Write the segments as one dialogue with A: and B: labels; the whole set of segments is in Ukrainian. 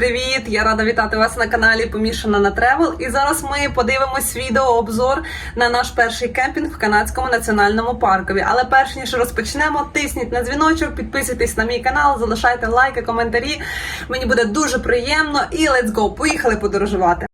A: привіт! Я рада вітати вас на каналі Помішана на Тревел. І зараз ми подивимось відеообзор на наш перший кемпінг в канадському національному паркові. Але перш ніж розпочнемо, тисніть на дзвіночок, підписуйтесь на мій канал, залишайте лайки, коментарі. Мені буде дуже приємно. І let's go! Поїхали подорожувати.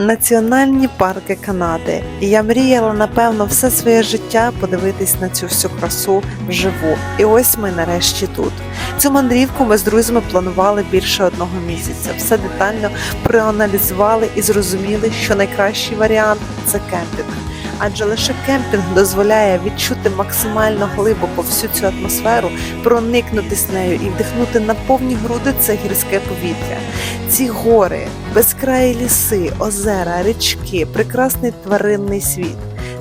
B: Національні парки Канади. І я мріяла, напевно, все своє життя подивитись на цю всю красу вживу. І ось ми нарешті тут. Цю мандрівку ми з друзями планували більше одного місяця. Все детально проаналізували і зрозуміли, що найкращий варіант це кемпінг. Адже лише кемпінг дозволяє відчути максимально глибоко всю цю атмосферу, проникнутись нею і вдихнути на повні груди це гірське повітря. Ці гори, безкраї ліси, озера, річки, прекрасний тваринний світ.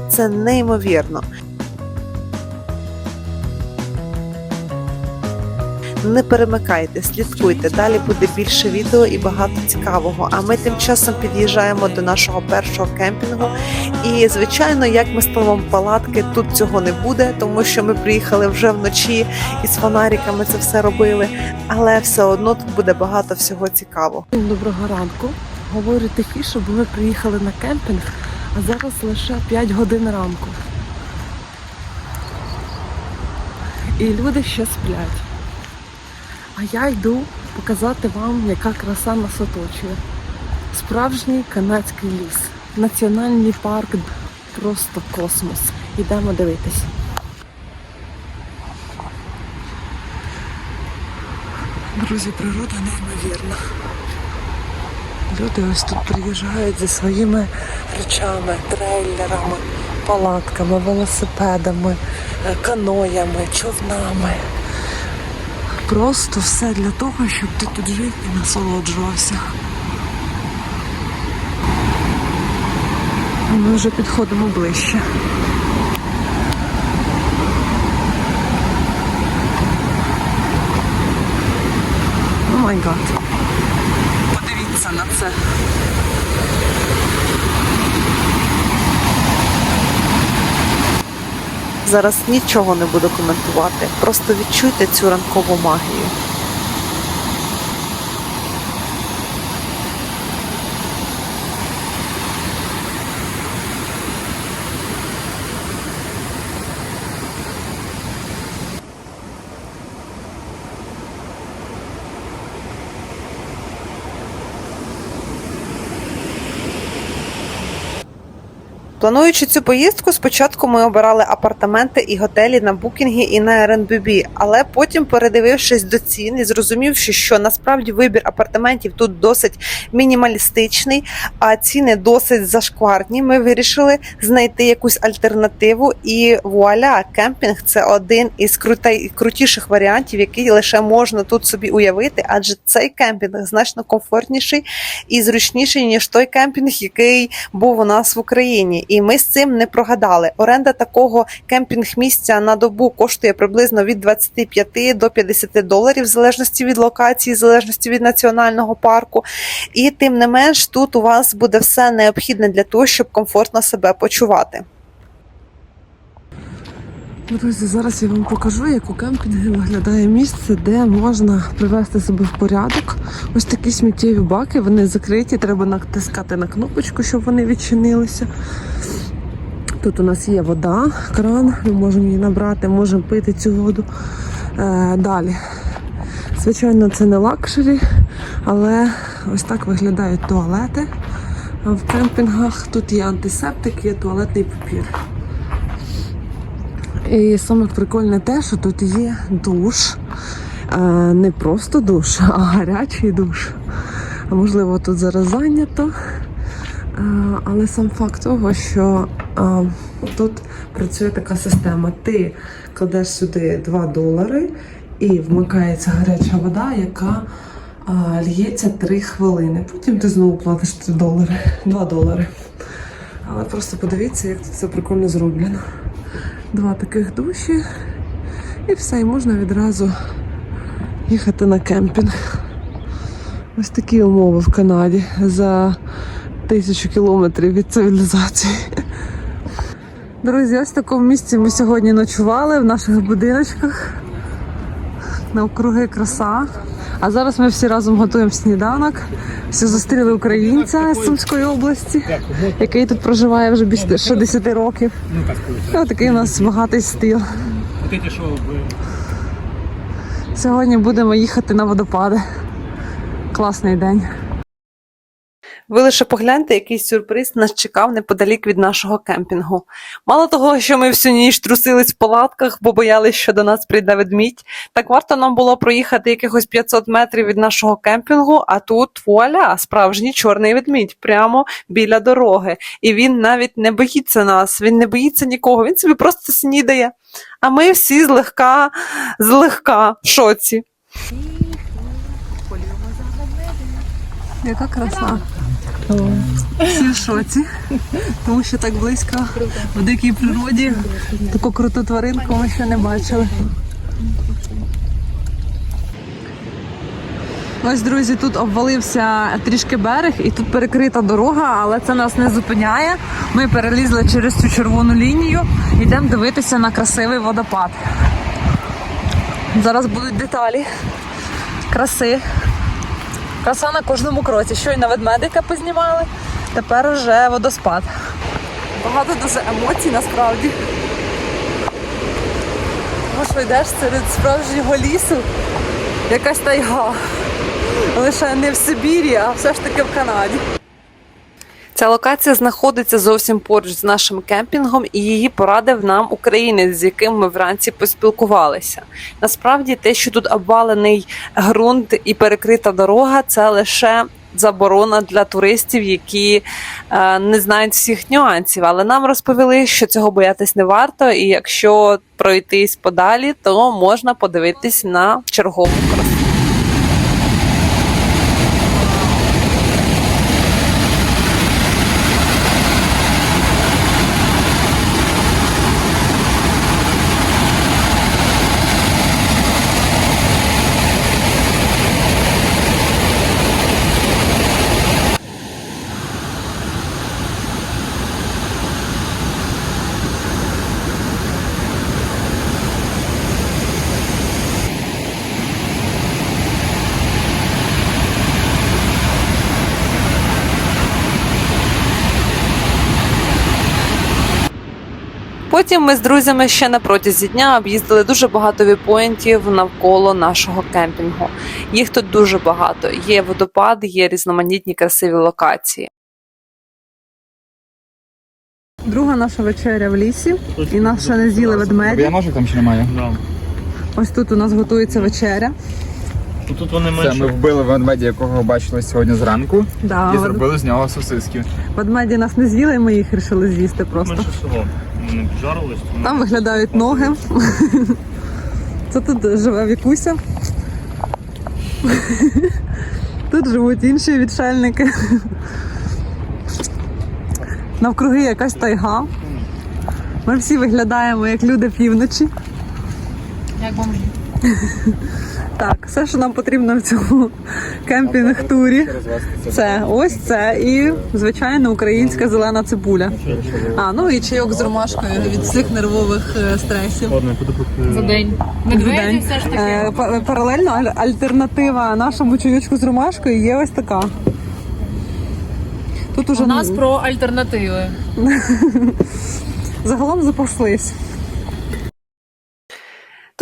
B: Це неймовірно. Не перемикайте, слідкуйте. Далі буде більше відео і багато цікавого. А ми тим часом під'їжджаємо до нашого першого кемпінгу. І звичайно, як ми ставимо палатки, тут цього не буде, тому що ми приїхали вже вночі і з фонариками це все робили. Але все одно тут буде багато всього цікавого.
C: Доброго ранку. Говорю тихіше, бо ми приїхали на кемпінг, а зараз лише 5 годин ранку. І люди ще сплять. А я йду показати вам, яка краса нас оточує. Справжній канадський ліс, національний парк, просто космос. Йдемо дивитись. Друзі, природа неймовірна. Люди ось тут приїжджають зі своїми речами, трейлерами, палатками, велосипедами, е, каноями, човнами. Просто все для того, щоб ти тут жив і насолоджувався. Ми вже підходимо ближче. О май гад. Подивіться на це.
B: Зараз нічого не буду коментувати. Просто відчуйте цю ранкову магію. Плануючи цю поїздку, спочатку ми обирали апартаменти і готелі на букінгі і на Airbnb, але потім, передивившись до цін і зрозумівши, що насправді вибір апартаментів тут досить мінімалістичний, а ціни досить зашкварні, ми вирішили знайти якусь альтернативу. І вуаля, кемпінг це один із крутіших варіантів, який лише можна тут собі уявити, адже цей кемпінг значно комфортніший і зручніший ніж той кемпінг, який був у нас в Україні. І ми з цим не прогадали. Оренда такого кемпінг-місця на добу коштує приблизно від 25 до 50 доларів, в залежності від локації, в залежності від національного парку. І тим не менш, тут у вас буде все необхідне для того, щоб комфортно себе почувати.
C: Друзі, зараз я вам покажу, як у кемпінгі виглядає місце, де можна привести себе в порядок. Ось такі сміттєві баки, вони закриті, треба натискати на кнопочку, щоб вони відчинилися. Тут у нас є вода, кран, ми можемо її набрати, можемо пити цю воду. Е, далі. Звичайно, це не лакшері, але ось так виглядають туалети в кемпінгах. Тут є антисептик, є туалетний папір. І саме прикольне те, що тут є душ. Е, Не просто душ, а гарячий душ. Можливо, тут зараз зайнято. Е, Але сам факт того, що е, тут працює така система. Ти кладеш сюди 2 долари і вмикається гаряча вода, яка е, л'ється 3 хвилини. Потім ти знову платиш 3 долари, 2 долари. Але просто подивіться, як тут все прикольно зроблено два таких душі, і все, і можна відразу їхати на кемпінг. Ось такі умови в Канаді за тисячу кілометрів від цивілізації. Друзі, ось в такому місці ми сьогодні ночували в наших будиночках. Навкруги краса. А зараз ми всі разом готуємо сніданок. Всі зустріли українця з Сумської області, який тут проживає вже більше 10 років. І отакий у нас багатий стил. Сьогодні будемо їхати на водопади. Класний день.
B: Ви лише погляньте, який сюрприз нас чекав неподалік від нашого кемпінгу. Мало того, що ми всю ніч трусились в палатках, бо боялись, що до нас прийде ведмідь, так варто нам було проїхати якихось 500 метрів від нашого кемпінгу, а тут вуаля, справжній чорний ведмідь, прямо біля дороги. І він навіть не боїться нас, він не боїться нікого, він собі просто снідає. А ми всі злегка, злегка в шоці.
C: Яка краса. Всі в шоці, тому що так близько в дикій природі таку круту тваринку ми ще не бачили. Ось, друзі, тут обвалився трішки берег і тут перекрита дорога, але це нас не зупиняє. Ми перелізли через цю червону лінію йдемо дивитися на красивий водопад. Зараз будуть деталі краси. Краса на кожному кроці. Щойно ведмедика познімали, тепер уже водоспад. Багато дуже емоцій насправді. Тому що йдеш серед справжнього лісу, якась тайга. Лише не в Сибірі, а все ж таки в Канаді.
B: Ця локація знаходиться зовсім поруч з нашим кемпінгом, і її порадив нам українець, з яким ми вранці поспілкувалися. Насправді, те, що тут обвалений ґрунт і перекрита дорога, це лише заборона для туристів, які е, не знають всіх нюансів. Але нам розповіли, що цього боятись не варто, і якщо пройтись подалі, то можна подивитись на чергову красу. Потім ми з друзями ще на протязі дня об'їздили дуже багато віпоінтів навколо нашого кемпінгу. Їх тут дуже багато. Є водопад, є різноманітні красиві локації.
C: Друга наша вечеря в лісі, і нас ще не з'їли
D: Я
C: ведмеді.
D: ножик там ще немає.
E: Да.
C: Ось тут у нас готується вечеря.
E: Ну, Тут вони
D: Це ми
E: менше.
D: вбили ведмедя, якого бачили сьогодні зранку,
C: Да,
D: і
C: вед-
D: зробили з нього сосиски.
C: ведмеді нас не з'їли, і ми їх вирішили з'їсти просто.
E: Менше всього. Вони жарились. тому-
C: Там виглядають ноги. Це тут живе Вікуся. Тут живуть інші відшельники. Навкруги якась тайга. Ми всі виглядаємо як люди півночі.
F: Як бомжі.
C: Так, все, що нам потрібно в цьому кемпінг-турі. Це ось це і звичайно українська зелена цибуля. А ну і чайок з ромашкою від всіх нервових е, стресів.
E: Поки-
F: За день.
C: За
F: Медведі
C: день.
F: все ж таки.
C: Е, па- Паралельно аль- альтернатива нашому чайочку з ромашкою є ось така. Тут уже
F: У нас про альтернативи.
C: загалом запаслись.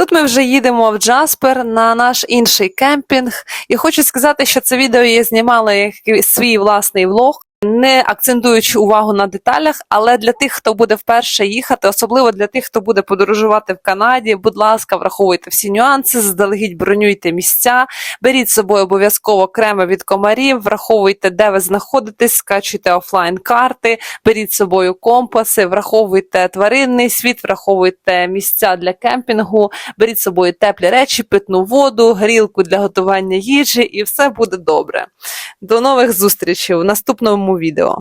B: Тут ми вже їдемо в Джаспер на наш інший кемпінг. І хочу сказати, що це відео я знімала як свій власний влог. Не акцентуючи увагу на деталях, але для тих, хто буде вперше їхати, особливо для тих, хто буде подорожувати в Канаді, будь ласка, враховуйте всі нюанси, заздалегідь бронюйте місця, беріть з собою обов'язково креми від комарів, враховуйте, де ви знаходитесь, скачуйте офлайн карти, беріть з собою компаси, враховуйте тваринний світ, враховуйте місця для кемпінгу, беріть з собою теплі речі, питну воду, грілку для готування їжі, і все буде добре. До нових зустрічей в наступному відео.